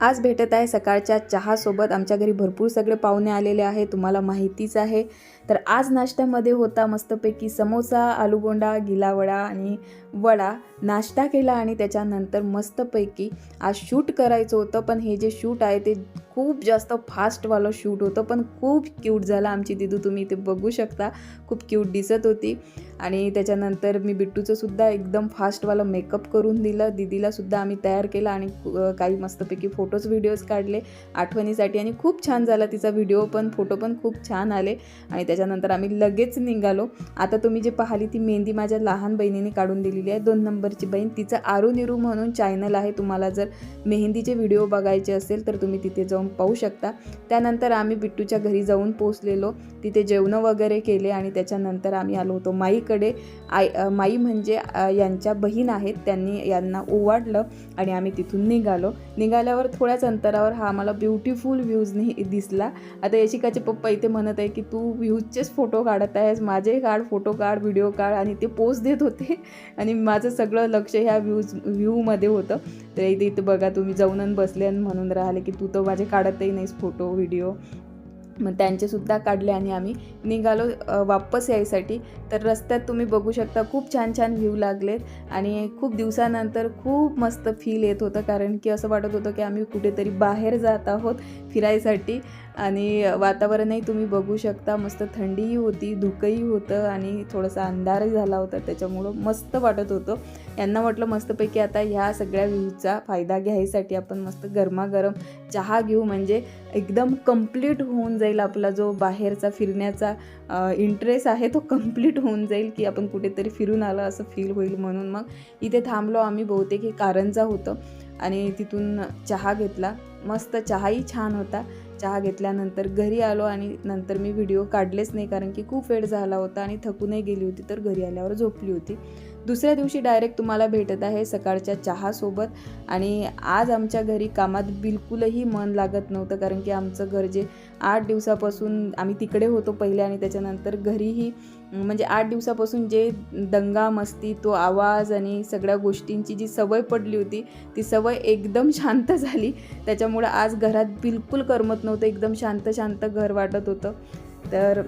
आज भेटत आहे सकाळच्या चहासोबत. आमच्या घरी भरपूर सगळे पाहुणे आलेले आहे तुम्हाला माहितीच आहे. तर आज नाश्त्यामध्ये होता मस्तपैकी समोसा आलूगोंडा गिलावडा आणि वडा. नाश्ता केला आणि त्याच्यानंतर मस्तपैकी आज शूट करायचं होतं पण हे जे शूट आहे ते खूप जास्त फास्टवालं शूट होतं पण खूप क्यूट झालं. आमची दिदू तुम्ही ते बघू शकता खूप क्यूट दिसत होती. आणि त्याच्यानंतर मी बिट्टूचंसुद्धा एकदम फास्टवालं मेकअप करून दिलं. दिदीलासुद्धा आम्ही तयार केला आणि काही मस्तपैकी फोटोज व्हिडिओज काढले आठवणीसाठी. आणि खूप छान झाला तिचा व्हिडिओ पण फोटो पण खूप छान आले. आणि त्याच्यानंतर आम्ही लगेच निघालो. आता तुम्ही जे पाहिली ती मेहंदी माझ्या लहान बहिणीने काढून दिलेली आहे. दोन नंबरची बहीण. तिचं आरू निरू म्हणून चॅनल आहे. तुम्हाला जर मेहंदीचे व्हिडिओ बघायचे असेल तर तुम्ही तिथे जाऊन पाहू शकता. त्यानंतर आम्ही बिट्टूच्या घरी जाऊन पोचलेलो तिथे जेवणं वगैरे केले आणि त्याच्यानंतर आम्ही आलो होतो माईकडे. आई माई म्हणजे यांच्या बहीण आहेत. त्यांनी यांना ओवाडलं आणि आम्ही तिथून निघालो. निघाल्यावर थोड्याच अंतरावर हा आम्हाला ब्युटिफुल व्ह्यूज दिसला. आता यशिकाचे पप्पा इथे म्हणत आहे की तू रोजचेच फोटो काढत आहेस माझे काढ फोटो काढ व्हिडिओ काढ आणि ते पोस्ट देत होते. आणि माझं सगळं लक्ष ह्या व्ह्यूज व्ह्यूमध्ये होतं. तर इथे इथे बघा तुम्ही जाऊन आणि बसले आणि म्हणून राहिले की तू तर माझे काढतही नाहीस फोटो व्हिडिओ. मग त्यांचेसुद्धा काढले आणि आम्ही निघालो वापस यायसाठी. तर रस्त्यात तुम्ही बघू शकता खूप छान छान व्ह्यू लागलेत. आणि खूप दिवसानंतर खूप मस्त फील येत होतं. कारण की असं वाटत होतं की आम्ही कुठेतरी बाहेर जात आहोत फिरायसाठी. आणि वातावरणही तुम्ही बघू शकता. मस्त थंडीही होती धुकंही होतं आणि थोडासा अंधारही झाला होता. त्याच्यामुळं मस्त वाटत होतं. यांना म्हटलं मस्तपैकी आता ह्या सगळ्या व्ह्यूचा फायदा घ्यायसाठी आपण मस्त गरमागरम चहा घेऊ. म्हणजे एकदम कंप्लीट होऊन जाईल आपला जो बाहेरचा फिरण्याचा इंटरेस्ट आहे तो कंप्लीट होऊन जाईल की आपण कुठेतरी फिरून आलं असं फील होईल म्हणून. मग इथे थांबलो आम्ही बहुतेक हे कारंजा होतं आणि तिथून चहा घेतला. मस्त चहाही छान होता. चहा घेतल्यानंतर घरी आलो आणि नंतर मी व्हिडिओ काढलेच नाही कारण की खूप वेळ झाला होता आणि थकूनही गेली होती तर घरी आल्यावर झोपली होती. दुसऱ्या दिवशी डायरेक्ट तुम्हाला भेटत आहे सकाळच्या चहासोबत आणि आज आमच्या घरी कामात बिलकुलही मन लागत नव्हतं कारण की आमचं घर जे आठ दिवसापासून आम्ही तिकडे होतो पहिले आणि त्याच्यानंतर घरीही म्हणजे आठ दिवसापासून जे दंगा मस्ती तो आवाज आणि सगळ्या गोष्टींची जी सवय पडली होती ती सवय एकदम शांत झाली. त्याच्यामुळं आज घरात बिलकुल करमत नव्हतं नव्हतं. एकदम शांत शांत घर वाटत होतं. तर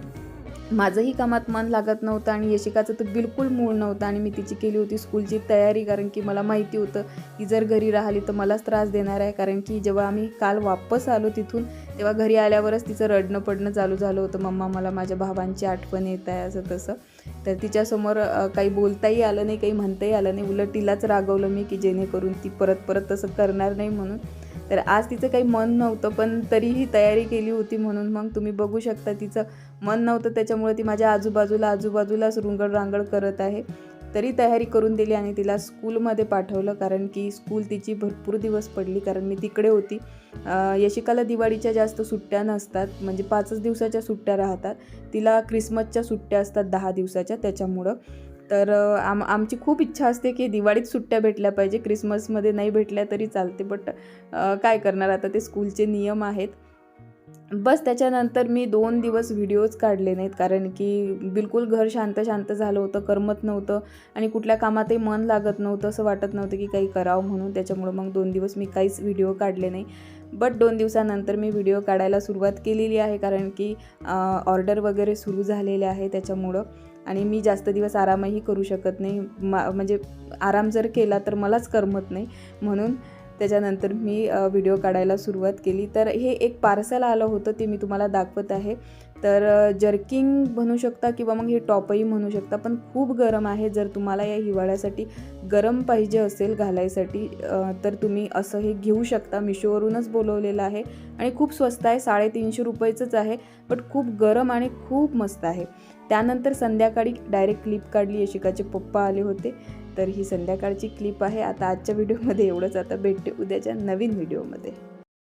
माझंही कामात मन लागत नव्हतं आणि यशिकाचं तर बिलकुल मूळ नव्हतं आणि मी तिची केली होती स्कूलची तयारी कारण की मला माहिती होतं की जर घरी राहिली तर मलाच त्रास देणार आहे. कारण की जेव्हा आम्ही काल वापस आलो तिथून तेव्हा घरी आल्यावरच तिचं रडणं पडणं चालू झालं होतं. मम्मा मला माझ्या भावांची आठवण येत आहे असं तसं. तर तिच्यासमोर काही बोलताही आलं नाही काही म्हणताही आलं नाही. उलट तिलाच रागवलं मी की जेणेकरून ती परत परत तसं करणार नाही म्हणून. तर आज तिचं काही मन नव्हतं पण तरीही तयारी केली होती म्हणून. मग तुम्ही बघू शकता तिचं मन नव्हतं त्याच्यामुळे ती माझ्या आजूबाजूला आजूबाजूलाच रुंगड रांगड करत आहे. तरी तयारी करून दिली आणि तिला स्कूलमध्ये पाठवलं कारण की स्कूल तिची भरपूर दिवस पडली कारण मी तिकडे होती. यशिकाला दिवाळीच्या जास्त सुट्ट्या नसतात म्हणजे पाचच दिवसाच्या सुट्ट्या राहतात. तिला क्रिसमसच्या सुट्ट्या असतात दहा दिवसाच्या त्याच्यामुळं. तर आम आमची खूप इच्छा असते की दिवाळीत सुट्ट्या भेटल्या पाहिजे क्रिसमसमध्ये नाही भेटल्या तरी चालते बट काय करणार? आता ते स्कूलचे नियम आहेत. बस त्याच्यानंतर मी दोन दिवस व्हिडिओज काढले नाहीत कारण की बिलकुल घर शांत शांत झालं होतं करमत नव्हतं आणि कुठल्या कामातही मन लागत नव्हतं असं वाटत नव्हतं की काही करावं म्हणून. त्याच्यामुळं मग दोन दिवस मी काहीच व्हिडिओ काढले नाही. बट दोन दिवसानंतर मी व्हिडिओ काढायला सुरुवात केलेली आहे कारण की ऑर्डर वगैरे सुरू झालेले आहे त्याच्यामुळं. आणि मी जास्त दिवस आरामही करू शकत नाही. मा म्हणजे आराम जर केला तर मलाच करमत नाही. म्हणून त्याच्यानंतर मी व्हिडिओ काढायला सुरुवात केली. तर हे एक पार्सल आलं होतं ते मी तुम्हाला दाखवत आहे. तर जर्किंग म्हणू शकता किंवा मग हे टॉपही म्हणू शकता पण खूप गरम आहे. जर तुम्हाला या हिवाळ्यासाठी गरम पाहिजे असेल घालायसाठी तर तुम्ही असं हे घेऊ शकता. मिशोवरूनच बोलवलेलं आहे आणि खूप स्वस्त आहे. साडेतीनशे रुपयेचंच आहे बट खूप गरम आणि खूप मस्त आहे. त्यानंतर संध्याकाळी डायरेक्ट क्लिप काढली. यशिकाचे पप्पा आले होते. तर ही संध्याकाळची क्लिप आहे. आता आजच्या व्हिडिओमध्ये एवढंच. आता भेटते उद्याच्या नवीन व्हिडिओमध्ये